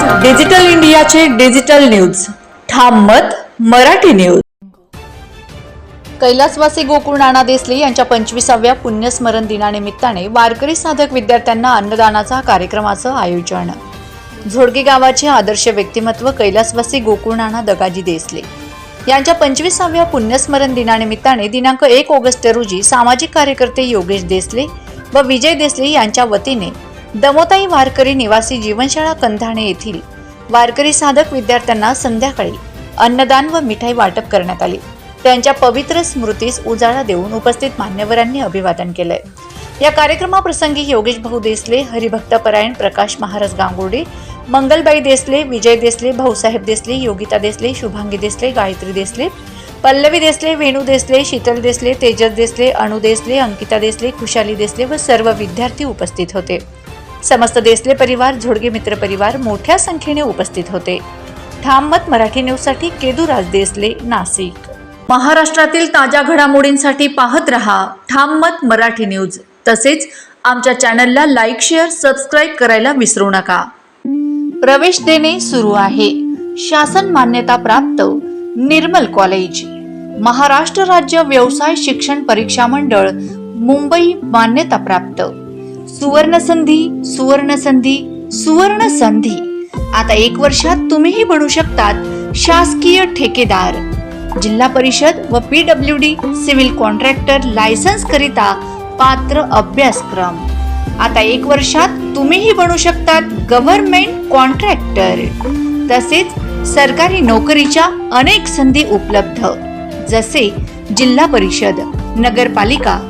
Digital इंडियाचे digital news. ठाम मत मराठी न्यूज. कैलासवासी गोकुळ नाना देसले यांच्या पंचवीसाव्या पुण्यस्मरण दिनानिमित्ताने वारकरी साधक विद्यार्थ्यांना अन्नदानाचा कार्यक्रमाचं आयोजन. झोडगे गावाचे आदर्श व्यक्तिमत्व कैलासवासी गोकुळ नाना दगाजी देसले. यांच्या पंचवीसाव्या पुण्यस्मरण दिनानिमित्ताने दिनांक एक ऑगस्ट रोजी सामाजिक कार्यकर्ते योगेश देसले व विजय देसले यांच्या वतीने दमोताई वारकरी निवासी जीवनशाळा कंधाणे येथील वारकरी साधक विद्यार्थ्यांना संध्याकाळी अन्नदान व मिठाई वाटप करण्यात आली. त्यांच्या पवित्र स्मृतीस उजाळा देऊन उपस्थित मान्यवरांनी अभिवादन केलंय. या कार्यक्रमाप्रसंगी योगेश भाऊ देसले हरिभक्त परायण प्रकाश महाराज गांगुर्डे मंगलबाई देसले विजय देसले भाऊसाहेब देसले योगिता देसले शुभांगी देसले गायत्री देसले पल्लवी देसले वेणू देसले शीतल देसले तेजस देसले अणु देसले अंकिता देसले खुशाली देसले व सर्व विद्यार्थी उपस्थित होते. समस्त देसले परिवार झोडगे मित्र परिवार मोठ्या संख्येने उपस्थित होते. ठाम मत मराठी न्यूजसाठी केदूराज देसले नाशिक. महाराष्ट्रातील ताज्या घडामोडींसाठी पाहत रहा ठाम मत मराठी न्यूज तसेच आमच्या चॅनलला लाईक शेअर सबस्क्राईब करायला विसरू नका. प्रवेश देणे सुरू आहे. शासन मान्यता प्राप्त निर्मल कॉलेज महाराष्ट्र राज्य व्यवसाय शिक्षण परीक्षा मंडळ मुंबई मान्यता प्राप्त. सुवर्ण संधी सुवर्ण संधी सुवर्ण संधी आता एक वर्षात तुम्हीही बनू शकतात शासकीय ठेकेदार. जिल्हा परिषद व P W D civil contractor licence करिता पात्र अभ्यासक्रम. आता एक वर्षात तुम्हीही बनू शकतात गव्हर्नमेंट कॉन्ट्रॅक्टर. तसेच सरकारी नोकरीच्या अनेक संधी उपलब्ध. जसे जिल्हा परिषद नगरपालिका